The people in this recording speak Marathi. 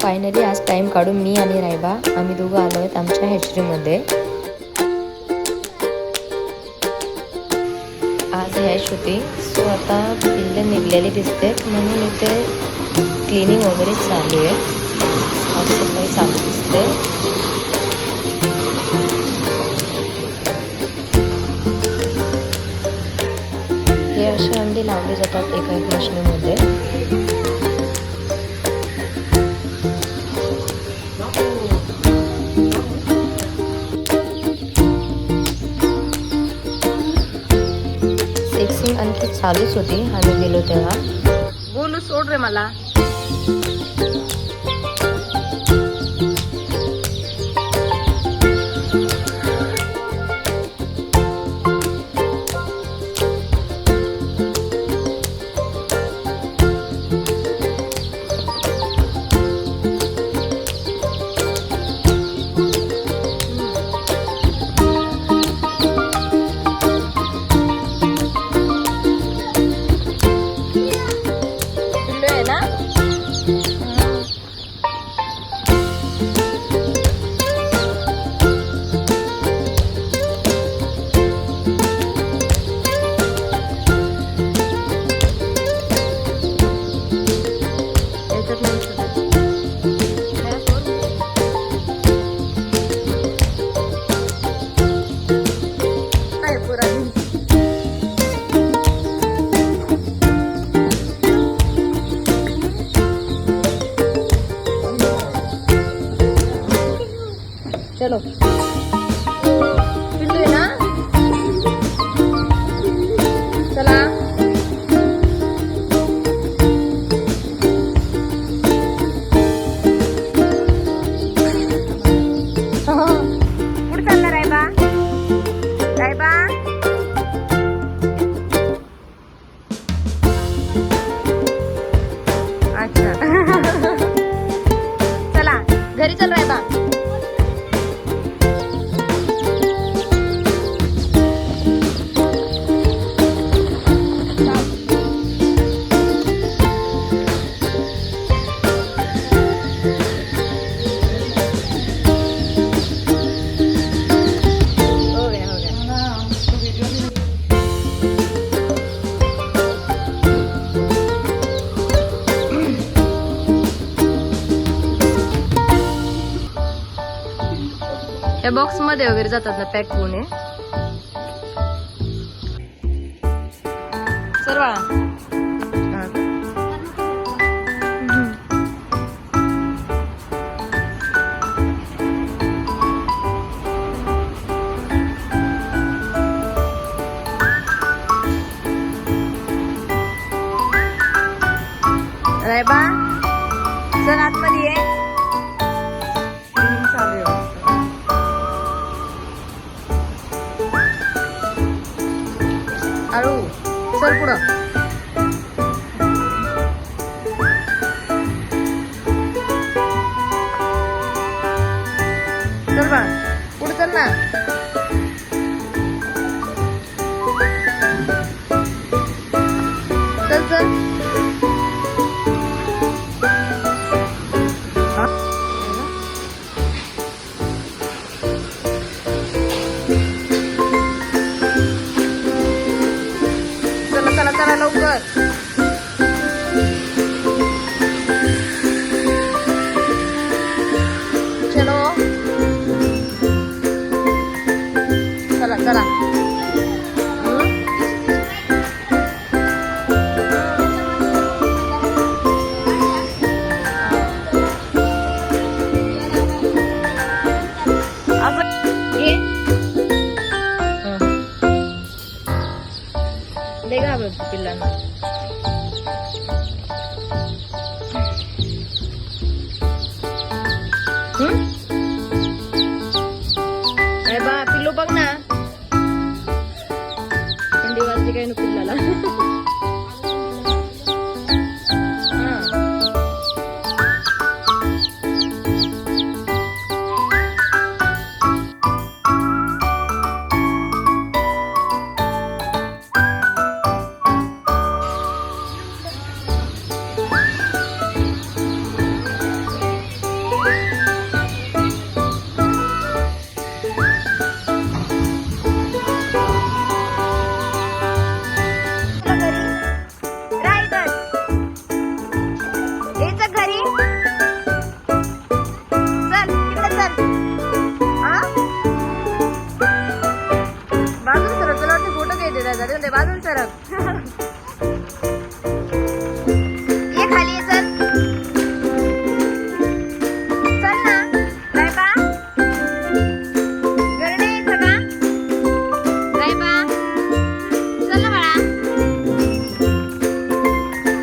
फायनली आज टाईम काढून मी आणि रायबा आम्ही दोघं आलो आहेत आमच्या हॅचरीमध्ये आज हॅच होती सो आता पिल्ले निघलेली दिसते. म्हणून इथे क्लिनिंग वगैरे चालू आहे. साफसफाई चालू दिसते. हे असे अंडी लावले जातात एका एक मशनीमध्ये चालूच होती. आम्ही गेलो तेव्हा. बोलू सोड रे मला. चलो पिल्लू आहे त्या बॉक्समध्ये वगैरे जातात ना पॅक होऊन हे. सर बाळा हा. रायबा आतमध्ये ये आळू चल पुढं. चल cantar a lugar. Chelo. Cara. చిన్నగాయన పిల్లల? જરા જરા દેવાનું સરક